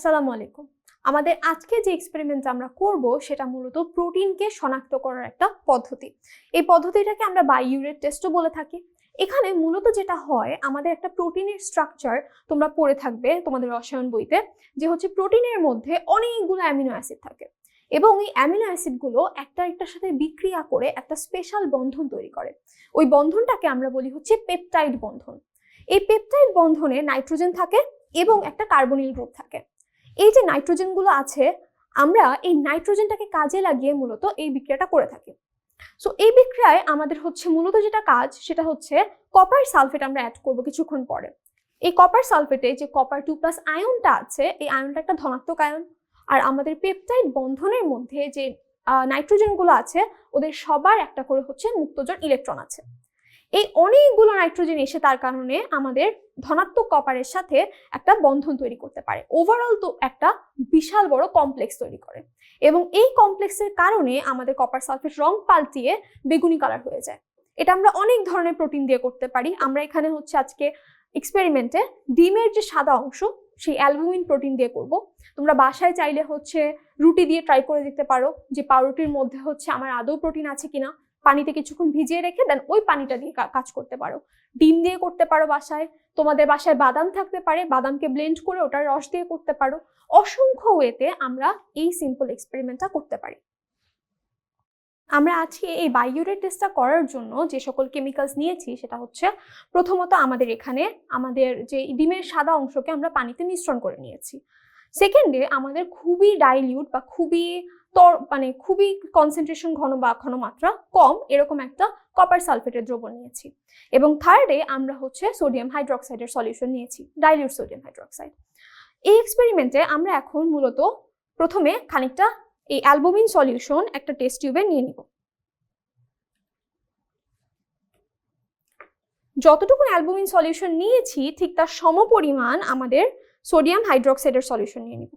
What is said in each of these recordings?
আসসালামু আলাইকুম। আমাদের আজকে যে এক্সপেরিমেন্ট আমরা করব, সেটা মূলত প্রোটিনকে শনাক্ত করার একটা পদ্ধতি। এই পদ্ধতিটাকে আমরা বাইউরেট টেস্টও বলে থাকি। এখানে মূলত যেটা হয়, আমাদের একটা প্রোটিনের স্ট্রাকচার তোমরা পড়ে থাকবে তোমাদের রসায়ন বইতে, যে হচ্ছে প্রোটিনের মধ্যে অনেকগুলো অ্যামিনো অ্যাসিড থাকে। এবং এই অ্যামিনো অ্যাসিডগুলো একটা একটার সাথে বিক্রিয়া করে একটা স্পেশাল বন্ধন তৈরি করে। ওই বন্ধনটাকে আমরা বলি হচ্ছে পেপটাইড বন্ধন। এই পেপটাইড বন্ধনে নাইট্রোজেন থাকে এবং একটা কার্বনিল গ্রুপ থাকে। এই যে নাইট্রোজেনগুলো আছে, আমরা এই নাইট্রোজেনটাকে কাজে লাগিয়ে মূলত এই বিক্রিয়াটা করে থাকি। সো এই বিক্রিয়ায় আমাদের হচ্ছে মূলত যেটা কাজ, সেটা হচ্ছে কপার সালফেট আমরা অ্যাড করব কিছুক্ষণ পরে। এই কপার সালফেটে যে কপার টু প্লাস আয়নটা আছে, এই আয়নটা একটা ধনাত্মক আয়ন আর আমাদের পেপটাইড বন্ধনের মধ্যে যে নাইট্রোজেনগুলো আছে, ওদের সবার একটা করে হচ্ছে মুক্তজন ইলেকট্রন আছে। এই অনেকগুলো নাইট্রোজেন এসে তার কারণে আমাদের ধনাত্মক কপারের সাথে একটা বন্ধন তৈরি করতে পারে। ওভারঅল তো একটা বিশাল বড় কমপ্লেক্স তৈরি করে এবং এই কমপ্লেক্সের কারণে আমাদের কপার সালফেট রং পাল্টিয়ে বেগুনি কালার হয়ে যায়। এটা আমরা অনেক ধরনের প্রোটিন দিয়ে করতে পারি। আমরা এখানে হচ্ছে আজকে এক্সপেরিমেন্টে ডিমের যে সাদা অংশ, সেই অ্যালবুমিন প্রোটিন দিয়ে করব। তোমরা বাসায় চাইলে হচ্ছে রুটি দিয়ে ট্রাই করে দেখতে পারো যে পাউরুটির মধ্যে হচ্ছে আমার আদৌ প্রোটিন আছে কিনা। পানিতে কিছুক্ষণ ভিজিয়ে রেখে দেন ওই পানিটা দিয়ে কাজ করতে পারো। ডিম দিয়ে করতে পারো বাসায়। তোমাদের বাসায় বাদাম থাকতে পারে, বাদামকে ব্লেন্ড করে ওটার রস দিয়ে করতে পারো। অসংখ্য ওয়েতে আমরা এই সিম্পল এক্সপেরিমেন্টটা করতে পারি। আমরা আজকে এই বায়োরেট টেস্টটা করার জন্য যে সকল কেমিক্যালস নিয়েছি, সেটা হচ্ছে প্রথমত আমাদের এখানে আমাদের যে ডিমের সাদা অংশকে আমরা পানিতে মিশ্রণ করে নিয়েছি। সেকেন্ডে আমাদের খুবই ডাইলিউট বা খুবই তর মানে খুবই কনসেন্ট্রেশন ঘন বা ঘনমাত্রা কম এরকম একটা কপার সালফেটের দ্রবণ নিয়েছি। এবং থার্ডে আমরা হচ্ছে সোডিয়াম হাইড্রক্সাইডের সলিউশন নিয়েছি ডাইলিউট সোডিয়াম হাইড্রক্সাইড এই এক্সপেরিমেন্টে আমরা এখন মূলত প্রথমে খানিকটা এই অ্যালবুমিন সলিউশন একটা টেস্ট টিউবে নিয়ে নিব। যতটুকু অ্যালবুমিন সলিউশন নিয়েছি, ঠিক তার সমপরিমাণ আমাদের সোডিয়াম হাইড্রক্সাইডের সলিউশন নিয়ে নিব।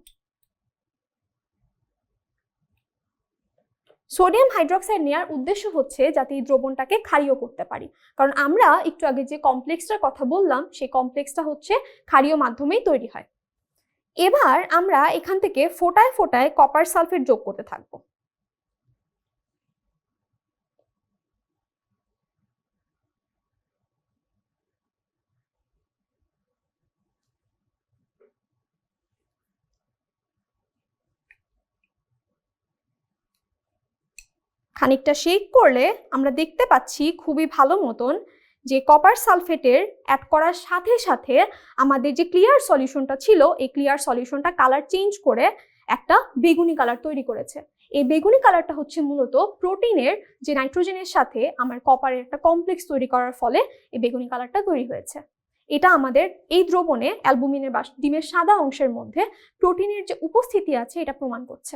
সোডিয়াম হাইড্রক্সাইড নেওয়ার উদ্দেশ্য হচ্ছে যাতে এই দ্রবণটাকে ক্ষারীয় করতে পারি। কারণ আমরা একটু আগে যে কমপ্লেক্সটার কথা বললাম, সেই কমপ্লেক্সটা হচ্ছে ক্ষারীয় মাধ্যমেই তৈরি হয়। এবার আমরা এখান থেকে ফোটায় ফোটায় কপার সালফেট যোগ করতে থাকব। খানিকটা শেক করলে আমরা দেখতে পাচ্ছি খুবই ভালো মতন যে কপার সালফেটের অ্যাড করার সাথে সাথে আমাদের যে ক্লিয়ার সলিউশনটা ছিল, এই ক্লিয়ার সলিউশনটা কালার চেঞ্জ করে একটা বেগুনি কালার তৈরি করেছে। এই বেগুনি কালারটা হচ্ছে মূলত প্রোটিনের যে নাইট্রোজেনের সাথে আমার কপারের একটা কমপ্লেক্স তৈরি করার ফলে এই বেগুনি কালারটা তৈরি হয়েছে। এটা আমাদের এই দ্রবণে অ্যালবুমিনের বা ডিমের সাদা অংশের মধ্যে প্রোটিনের যে উপস্থিতি আছে, এটা প্রমাণ করছে।